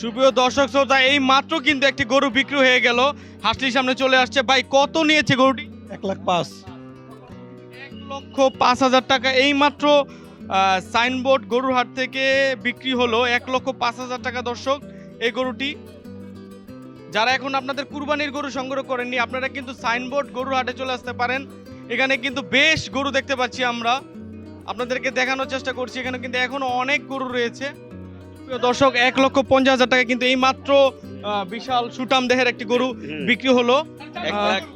সুপ্রিয় দর্শক শ্রোতা এই মাত্র কিন্তু একটি গরু বিক্রি হয়ে গেল। হাসলির সামনে চলে আসছে। ভাই কত নিয়েছে গরুটি? এক লাখ পাঁচ। এক লক্ষ পাঁচ হাজার টাকা। এই মাত্র সাইনবোর্ড গরুর হাট থেকে বিক্রি হলো এক লক্ষ পাঁচ হাজার টাকা। দর্শক এই গরুটি যারা এখন আপনাদের কুরবানির গরু সংগ্রহ করেননি আপনারা কিন্তু সাইনবোর্ড গরুর হাটে চলে আসতে পারেন। এখানে কিন্তু বেশ গরু দেখতে পাচ্ছি আমরা। আপনাদেরকে দেখানোর চেষ্টা করছি। এখানে কিন্তু এখনও অনেক গরু রয়েছে। দর্শক এক লক্ষ পঞ্চাশ হাজার টাকা কিন্তু এই মাত্র বিশাল সুটাম দেহের একটি গরু বিক্রি হলো।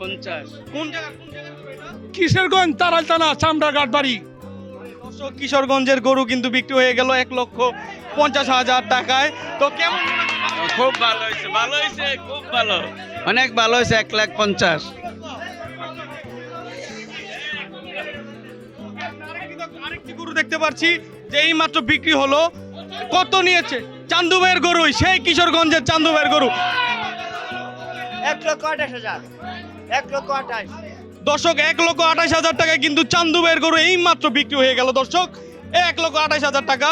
কোন জায়গা কোন জায়গার গরু এটা? কিশোরগঞ্জ তারালতানা চামড়াঘাট বাড়ি দর্শক কিশোরগঞ্জের গরু কিন্তু বিক্রি হয়ে গেল এক লক্ষ পঞ্চাশ হাজার টাকায়। তো কেমন খুব ভালো হয়েছে ভালো হয়েছে খুব ভালো। অনেক ভালো হয়েছে এক লাখ পঞ্চাশ। আরেকটি গরু দেখতে পাচ্ছি যে এই মাত্র বিক্রি হলো। কত নিয়েছে? চান্দু ভাইয়ের গরু সেই কিশোরগঞ্জের চান্দু ভাইয়ের গরু। এক লক্ষ আঠাশ হাজার। এক লক্ষ আঠাশ। দর্শক এক লক্ষ আঠাশ হাজার টাকায় কিন্তু চান্দু ভাইয়ের গরু এই মাত্র বিক্রি হয়ে গেল। দর্শক এক লক্ষ আঠাশ হাজার টাকা।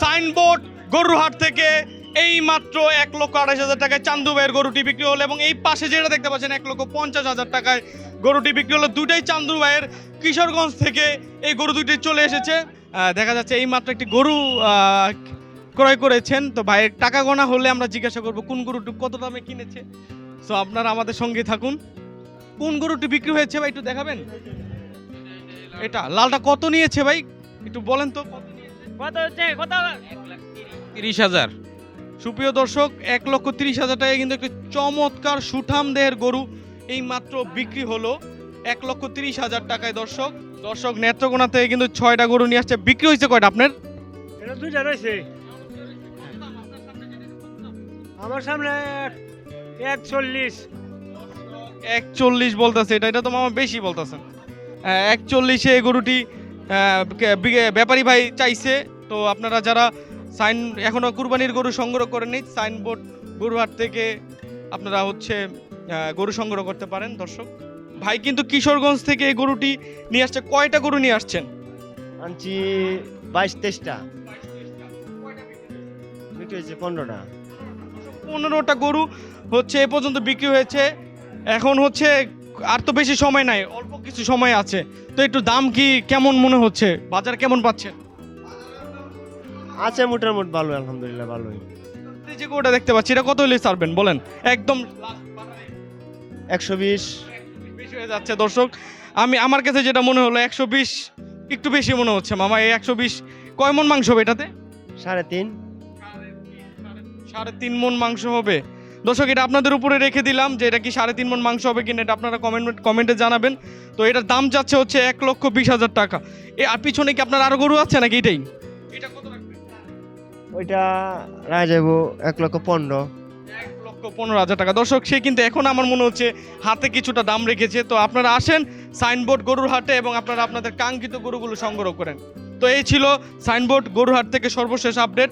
সাইনবোর্ড গরুর হাট থেকে এই মাত্র এক লক্ষ আঠাশ হাজার টাকায় চান্দু ভাইয়ের গরুটি বিক্রি হলো এবং এই পাশে যেটা দেখতে পাচ্ছেন এক লক্ষ পঞ্চাশ হাজার টাকায় গরুটি বিক্রি হলো। দুটাই চান্দু ভাইয়ের কিশোরগঞ্জ থেকে এই গরু দুটি চলে এসেছে। দেখা যাচ্ছে এই মাত্র একটি গরু ক্রয় করেছেন। তো ভাইয়ের টাকা গোনা হলে আমরা জিজ্ঞাসা করব কোন গরুটি কত দামে কিনেছে? তো আপনারা আমাদের সঙ্গে থাকুন। কোন গরুটি বিক্রি হয়েছে ভাই একটু দেখাবেন? এটা লালটা কত নিয়েছে ভাই? একটু বলেন তো কত কত হচ্ছে? কত? তিরিশ হাজার। সুপ্রিয় দর্শক এক লক্ষ তিরিশ হাজার টাকায় কিন্তু একটি চমৎকার সুঠাম দেহের গরু এই মাত্র বিক্রি হলো। এক লক্ষ তিরিশ হাজার টাকায় দর্শক। দর্শক নেত্রকোনা থেকে কিন্তু ছয়টা গরু নিয়ে আসছে। বিক্রি হয়েছে কয়টা আপনার? এটা দুইটা রয়েছে। আমার সামনে এক চল্লিশ একচল্লিশ বলতেছে এটা এটা তো মামা বেশি বলতেছেন একচল্লিশে এই গরুটি ব্যাপারী ভাই চাইছে। তো আপনারা যারা সাইন এখনও কুরবানির গরু সংগ্রহ করেননি সাইনবোর্ড গরুহাট থেকে আপনারা হচ্ছে গরু সংগ্রহ করতে পারেন দর্শক। ভাই কিন্তু কিশোরগঞ্জ থেকে এই গরুটি নিয়ে আসছে। কয়টা গরু নিয়ে আসছেন? আনছি বাইশ তেইশটা। বিক্রি হয়েছে পনেরোটা। পনেরোটা গরু হচ্ছে এ পর্যন্ত বিক্রি হয়েছে। এখন হচ্ছে আর তো বেশি সময় নাই অল্প কিছু সময় আছে। তো একটু দাম কি কেমন মনে হচ্ছে? বাজার কেমন পাচ্ছেন? আছে মোটামুটি ভালো আলহামদুলিল্লাহ ভালোই। এই যে গরুটা দেখতে পাচ্ছি এটা কত হলে ছাড়বেন বলেন? একদম একশো বিশ। বেশি হয়ে যাচ্ছে। দর্শক আমি আমার কাছে যেটা মনে হলো একশো বিশ একটু বেশি মনে হচ্ছে মামা এই একশো বিশ। কয় মন মাংস হবে এটাতে? সাড়ে তিন। সাড়ে তিন মন মাংস হবে। দর্শক এটা আপনাদের উপরে রেখে দিলাম যে এটা কি সাড়ে তিন মন মাংস হবে কিনা এটা আপনারা কমেন্ট কমেন্টে জানাবেন। তো এটার দাম যাচ্ছে হচ্ছে এক লক্ষ বিশ হাজার টাকা। এ আর পিছনে কি আপনার আরও গরু আছে নাকি এটাই? এটা কত রাখবেন? ওইটা রায় যাব এক লক্ষ পনেরো। লক্ষ পনেরো হাজার টাকা। দর্শক, সে কিন্তু এখন আমার মনে হচ্ছে হাতে কিছুটা দাম রেখেছে। তো আপনারা আসেন সাইনবোর্ড গরুর হাটে এবং আপনারা আপনাদের কাঙ্ক্ষিত গরুগুলো সংগ্রহ করেন। তো এই ছিল সাইনবোর্ড গরুর হাট থেকে সর্বশেষ আপডেট।